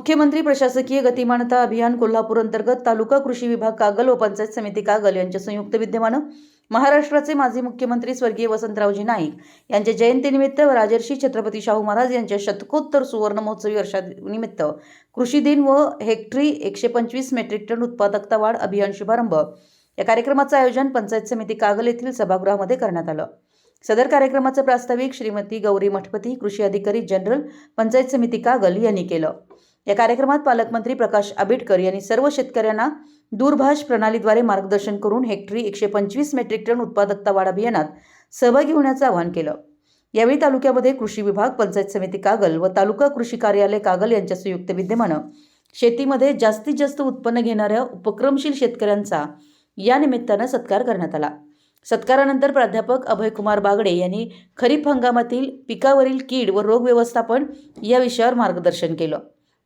मुख्यमंत्री प्रशासकीय गतिमानता अभियान कोल्हापूर अंतर्गत तालुका कृषी विभाग कागल व पंचायत समिती कागल यांच्या संयुक्त विद्यमानं महाराष्ट्राचे माजी मुख्यमंत्री स्वर्गीय वसंतरावजी नाईक यांच्या जयंतीनिमित्त व राजर्षी छत्रपती शाहू महाराज यांच्या शतकोत्तर सुवर्ण महोत्सवी वर्षानिमित्त कृषी दिन व हेक्टरी एकशे पंचवीस मेट्रिक टन उत्पादकता वाढ अभियान शुभारंभ या कार्यक्रमाचं आयोजन पंचायत समिती कागल येथील सभागृहामध्ये करण्यात आलं. सदर कार्यक्रमाचं प्रास्ताविक श्रीमती गौरी मठपती कृषी अधिकारी जनरल पंचायत समिती कागल यांनी केलं. या कार्यक्रमात पालकमंत्री प्रकाश आंबेडकर यांनी सर्व शेतकऱ्यांना दूरभाष प्रणालीद्वारे मार्गदर्शन करून हेक्टरी एकशे पंचवीस मेट्रिक टन उत्पादकता वाढ अभियानात सहभागी होण्याचं आवाहन केलं. यावेळी तालुक्यामध्ये कृषी विभाग पंचायत समिती कागल व तालुका कृषी कार्यालय कागल यांच्या संयुक्त विद्यमानं शेतीमध्ये जास्तीत जास्त उत्पन्न घेणाऱ्या उपक्रमशील शेतकऱ्यांचा या निमित्तानं सत्कार करण्यात आला. सत्कारानंतर प्राध्यापक अभयकुमार बागडे यांनी खरीप हंगामातील पिकावरील कीड व रोग व्यवस्थापन या विषयावर मार्गदर्शन केलं.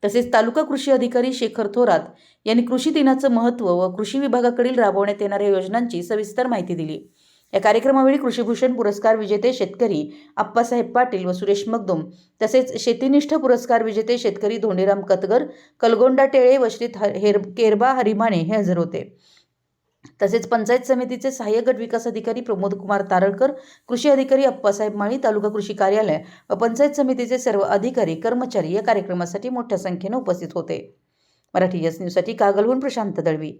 तसेच तालुका कृषी अधिकारी शेखर थोरात यांनी कृषी दिनाचं महत्त्व व कृषी विभागाकडील राबवण्यात येणाऱ्या योजनांची सविस्तर माहिती दिली. या कार्यक्रमावेळी कृषीभूषण पुरस्कार विजेते शेतकरी आप्पासाहेब पाटील व सुरेश मगदुम तसेच शेतीनिष्ठ पुरस्कार विजेते शेतकरी धोंडीराम कतगर कलगोंडा टेळे व श्री हेर केरबा हरिमाने हे हजर होते. तसेच पंचायत समितीचे सहाय्यक गट विकास अधिकारी प्रमोद कुमार तारळकर कृषी अधिकारी अप्पासाहेब माळी तालुका कृषी कार्यालय व पंचायत समितीचे सर्व अधिकारी कर्मचारी या कार्यक्रमासाठी मोठ्या संख्येने उपस्थित होते. मराठी यस न्यूजसाठी कागलहून प्रशांत दळवी.